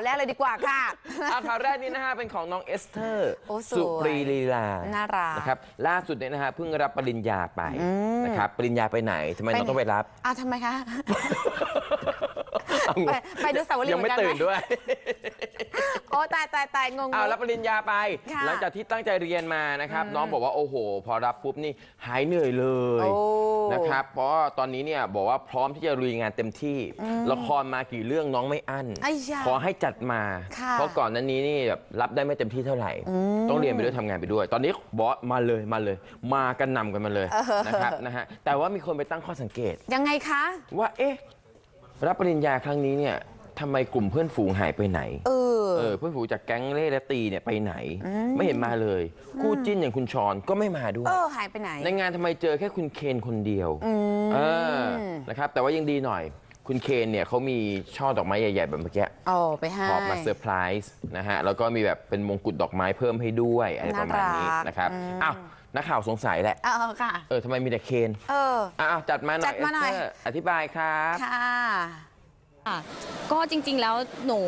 าวแรกเลยดีกว่าค่ะ อะข่าวแรกนี้นะฮะเป็นของน้องเอสเตอร์โอ้สวยสุปรีลีลาน่ารักนะครับล่าสุดเนี่ยนะฮะเพิ่งรับปริญญาไปนะครับปริญญาไปไหนทำไมไปไหนน้องต้องไปรับ อ้าวทำไมคะ ไปไปดูสาวรียังไม่เหมือนกันตื่นไหมด้วย โอ้ตายตายตายงง เอารับปริญญาไป ค่ะหลังจากที่ตั้งใจเรียนมานะครับ น้องบอกว่าโอ้โห พอรับปุ๊บนี่หายเหนื่อยเลยโอ้นะครับ เพราะว่าตอนนี้เนี่ยบอกว่าพร้อมที่จะลุยงานเต็มที่ ละครมากี่เรื่องน้องไม่อั้น ไอ้ยาขอให้จัดมา ค่ะ เพราะก่อนหนั้นนี้นี่แบบรับได้ไม่เต็มที่เท่าไหร่ ต้องเรียนไปด้วยทำงานไปด้วย ตอนนี้บอสมาเลยมาเลย มากันนำกันมาเลยนะครับนะฮะแต่ว่ามีคนไปตั้งข้อสังเกต ยังไงคะ ว่าเอ๊ะ รับปริญญาครั้งนี้เนี่ยทำไมกลุ่มเพื่อนฝูงหายไปไหน เออ เออเพื่อนฝูงจากแก๊งเล่และตีเนี่ยไปไหน ไม่เห็นมาเลย คู่จิ้นอย่างคุณชอนก็ไม่มาด้วย เออ หายไปไหน ในงานทำไมเจอแค่คุณเคนคนเดียวเออนะครับแต่ว่ายังดีหน่อย คุณเคนเนี่ยเขามีช่อดอกไม้ใหญ่ ๆ แบบเมื่อกี้อ๋อไปให้ หอบมาเซอร์ไพรส์นะฮะ แล้วก็มีแบบเป็นมงกุฎดอกไม้เพิ่มให้ด้วยอะไรประมาณนี้น่ารักนะครับอืม อ้าวนักข่าวสงสัยแหละ เออค่ะ เออทำไมมีแต่เคนเออ อ้าวจัดมาหน่อยจัดมาหน่อย เอสเตร์อธิบายครับ ค่ะ ค่ะก็จริงๆแล้วหนู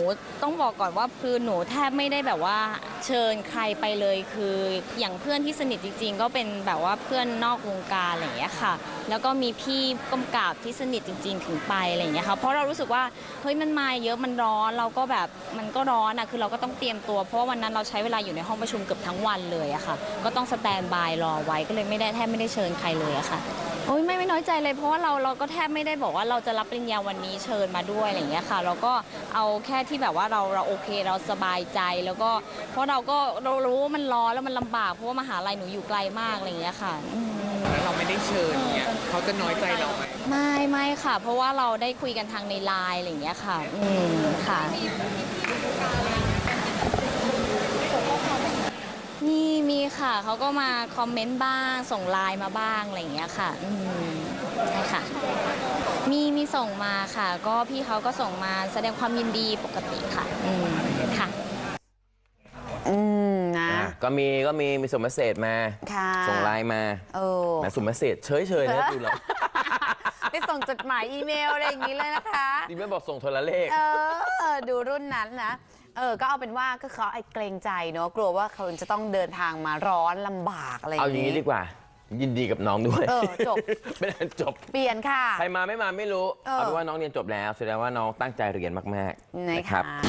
ต้องบอกก่อนว่าคือหนูแทบไม่ได้แบบว่าเชิญใครไปเลยคืออย่างเพื่อนที่สนิทจริง ๆ ก็เป็นแบบว่าเพื่อนนอกวงการอะไรอย่างเงี้ยค่ะ แล้วก็มีพี่กำกับที่สนิทจริง ๆ ถึงไปอะไรอย่างเงี้ยค่ะเพราะเรารู้สึกว่าเฮ้ยมันมาเยอะมันร้อนเราก็แบบมันก็ร้อนอะคือเราก็ต้องเตรียมตัว เพราะว่าวันนั้นเราใช้เวลาอยู่ในห้องประชุมเกือบทั้งวันเลยอะค่ะ ก็ต้องสแตนบายรอไว้ก็เลยไม่ได้แทบไม่ได้เชิญใครเลยอะค่ะ โอ้ยไม่ไม่น้อยใจเลยเพราะว่าเราเราก็แทบไม่ได้บอกว่าเราจะรับปริญญาวันนี้เชิญมาด้วยอะไรอย่างเงี้ยค่ะ เราก็เอาแค่ที่แบบว่าเราเราโอเคเราสบายใจแล้วก็ เพราะเราก็เรารู้ว่ามันร้อนแล้วมันลำบากเพราะว่ามหาลัยหนูอยู่ไกลมากอะไรอย่างเงี้ยค่ะอืม แล้วเราไม่ได้เชิญเนี่ยเขาจะน้อยใจเราไหมไม่ไม่ค่ะ เพราะว่าเราได้คุยกันทางในไลน์อะไรอย่างเงี้ยค่ะ อืมค่ะมีมี ค่ะเขาก็มาคอมเมนต์บ้าง ส่งไลน์มาบ้างอะไรอย่างเงี้ยค่ะอืมใช่ค่ะ มีมีส่งมาค่ะ ก็พี่เขาก็ส่งมาแสดงความยินดีปกติค่ะอืมค่ะ อืมนะอะก็มีก็มีมีส่งเมสเซจมา ค่ะส่งไลน์มาเออ แหมส่งเมสเซจเฉยเฉยๆนะดูแล้วไปส่งจดหมายอีเมลอะไรอย่างนี้เลยนะคะ ดิไม่บอกส่งโทรเลข เออ ดูรุ่นนั้นนะ เออ ก็เอาเป็นว่าก็เขาไอ้เกรงใจเนอะกลัวว่าเขาจะต้องเดินทางมาร้อนลำบากอะไรอเอาย่างอย่างนี้นี้ดีกว่า ยินดีกับน้องด้วยเออจบไม่ได้จบ เปลี่ยนค่ะ ใครมาไม่มาไม่รู้ เออ เอาเป็นว่าน้องเรียนจบแล้ว แสดงว่าน้องตั้งใจเรียนมากๆ นะนะครับ คะ